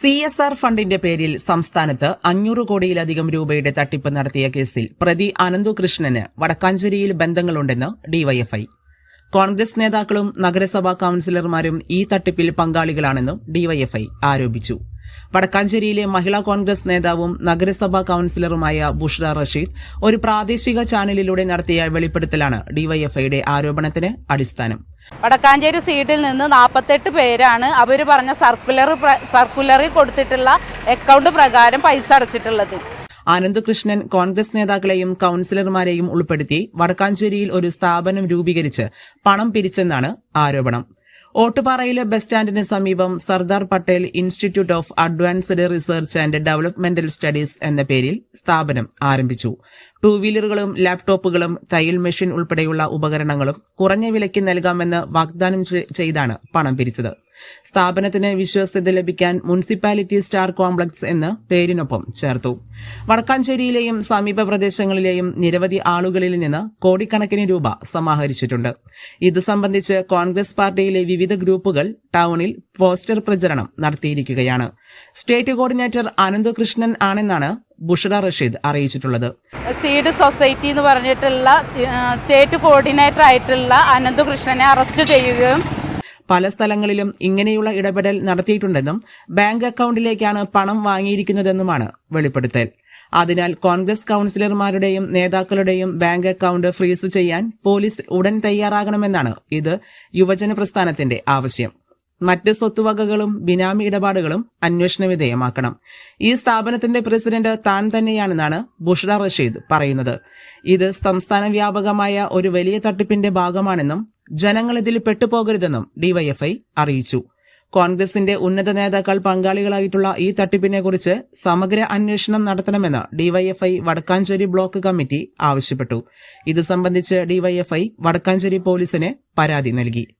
C S R ഫണ്ടിന്റെ പേരിൽ സംസ്ഥാനത്ത് അഞ്ഞൂറ് കോടിയിലധികം രൂപയുടെ തട്ടിപ്പ് നടത്തിയ കേസിൽ പ്രതി അനന്തു കൃഷ്ണന് വടക്കാഞ്ചേരിയിൽ ബന്ധങ്ങളുണ്ടെന്ന് ഡിവൈഎഫ്ഐ. കോൺഗ്രസ് നേതാക്കളും നഗരസഭാ കൌൺസിലർമാരും ഈ തട്ടിപ്പിൽ പങ്കാളികളാണെന്നും ഡിവൈഎഫ്ഐ ആരോപിച്ചു. വടക്കാഞ്ചേരിയിലെ മഹിളാ കോൺഗ്രസ് നേതാവും നഗരസഭാ കൌൺസിലറുമായ ബുഷ്ര റഷീദ് ഒരു പ്രാദേശിക ചാനലിലൂടെ നടത്തിയ വെളിപ്പെടുത്തലാണ് ഡിവൈഎഫ്ഐയുടെ ആരോപണത്തിന് അടിസ്ഥാനം. വടക്കാഞ്ചേരി സീഡിൽ നിന്ന് നാൽപ്പത്തെട്ട് പേരാണ് അവർ പറഞ്ഞ സർക്കുലർ സർക്കുലറിൽ കൊടുത്തിട്ടുള്ള അക്കൗണ്ട് പ്രകാരം പൈസ അടച്ചിട്ടുള്ളത്. ആനന്ദകൃഷ്ണൻ കോൺഗ്രസ് നേതാക്കളെയും കൌൺസിലർമാരെയും ഉൾപ്പെടുത്തി വടക്കാഞ്ചേരിയിൽ ഒരു സ്ഥാപനം രൂപീകരിച്ച് പണം പിരിച്ചെന്നാണ് ആരോപണം. ഓട്ടുപാറയിലെ ബസ് സ്റ്റാൻഡിന് സമീപം Sardar Patel Institute of Advanced Research and Developmental Studies എന്ന പേരിൽ സ്ഥാപനം ആരംഭിച്ചു. ടൂ വീലറുകളും ലാപ്ടോപ്പുകളും തയ്യൽ മെഷീൻ ഉൾപ്പെടെയുള്ള ഉപകരണങ്ങളും കുറഞ്ഞ വിലയ്ക്ക് നൽകാമെന്ന് വാഗ്ദാനം ചെയ്താണ് പണം പിരിച്ചത്. സ്ഥാപനത്തിന് വിശ്വസ്തത ലഭിക്കാൻ മുനിസിപ്പാലിറ്റി സ്റ്റാർ കോംപ്ലക്സ് എന്ന് പേരിനൊപ്പം ചേർത്തു. വടക്കാഞ്ചേരിയിലെയും സമീപ പ്രദേശങ്ങളിലെയും നിരവധി ആളുകളിൽ നിന്ന് കോടിക്കണക്കിന് രൂപ സമാഹരിച്ചിട്ടുണ്ട്. ഇതു സംബന്ധിച്ച് കോൺഗ്രസ് പാർട്ടിയിലെ വിവിധ ഗ്രൂപ്പുകൾ ടൗണിൽ പോസ്റ്റർ പ്രചരണം നടത്തിയിരിക്കുകയാണ്. സ്റ്റേറ്റ് കോർഡിനേറ്റർ അനന്തകൃഷ്ണൻ ആണെന്നാണ് ബുഷറ റഷീദ് അറിയിച്ചിട്ടുള്ളത്. സീഡ് സൊസൈറ്റി എന്ന് പറഞ്ഞിട്ടുള്ള സ്റ്റേറ്റ് കോർഡിനേറ്റർ ആയിട്ടുള്ള അനന്തകൃഷ്ണനെ അറസ്റ്റ് ചെയ്യുകയും പല സ്ഥലങ്ങളിലും ഇങ്ങനെയുള്ള ഇടപെടൽ നടത്തിയിട്ടുണ്ടെന്നും ബാങ്ക് അക്കൗണ്ടിലേക്കാണ് പണം വാങ്ങിയിരിക്കുന്നതെന്നുമാണ് വെളിപ്പെടുത്തൽ. അതിനാൽ കോൺഗ്രസ് കൌൺസിലർമാരുടെയും നേതാക്കളുടെയും ബാങ്ക് അക്കൗണ്ട് ഫ്രീസ് ചെയ്യാൻ പോലീസ് ഉടൻ തയ്യാറാകണമെന്നാണ് ഇത് യുവജന പ്രസ്ഥാനത്തിന്റെ ആവശ്യം. മറ്റ് സ്വത്തുവകകളും ബിനാമി ഇടപാടുകളും അന്വേഷണ വിധേയമാക്കണം. ഈ സ്ഥാപനത്തിന്റെ പ്രസിഡന്റ് താൻ തന്നെയാണെന്നാണ് ബുഷ്ര റഷീദ് പറയുന്നത്. ഇത് സംസ്ഥാന വ്യാപകമായ ഒരു വലിയ തട്ടിപ്പിന്റെ ഭാഗമാണെന്നും ജനങ്ങൾ ഇതിൽ പെട്ടുപോകരുതെന്നും ഡിവൈഎഫ്ഐ അറിയിച്ചു. കോൺഗ്രസിന്റെ ഉന്നത നേതാക്കൾ പങ്കാളികളായിട്ടുള്ള ഈ തട്ടിപ്പിനെക്കുറിച്ച് സമഗ്ര അന്വേഷണം നടത്തണമെന്ന് ഡിവൈഎഫ്ഐ വടക്കാഞ്ചേരി ബ്ലോക്ക് കമ്മിറ്റി ആവശ്യപ്പെട്ടു. ഇത് സംബന്ധിച്ച് ഡിവൈഎഫ്ഐ വടക്കാഞ്ചേരി പോലീസിന് പരാതി നൽകി.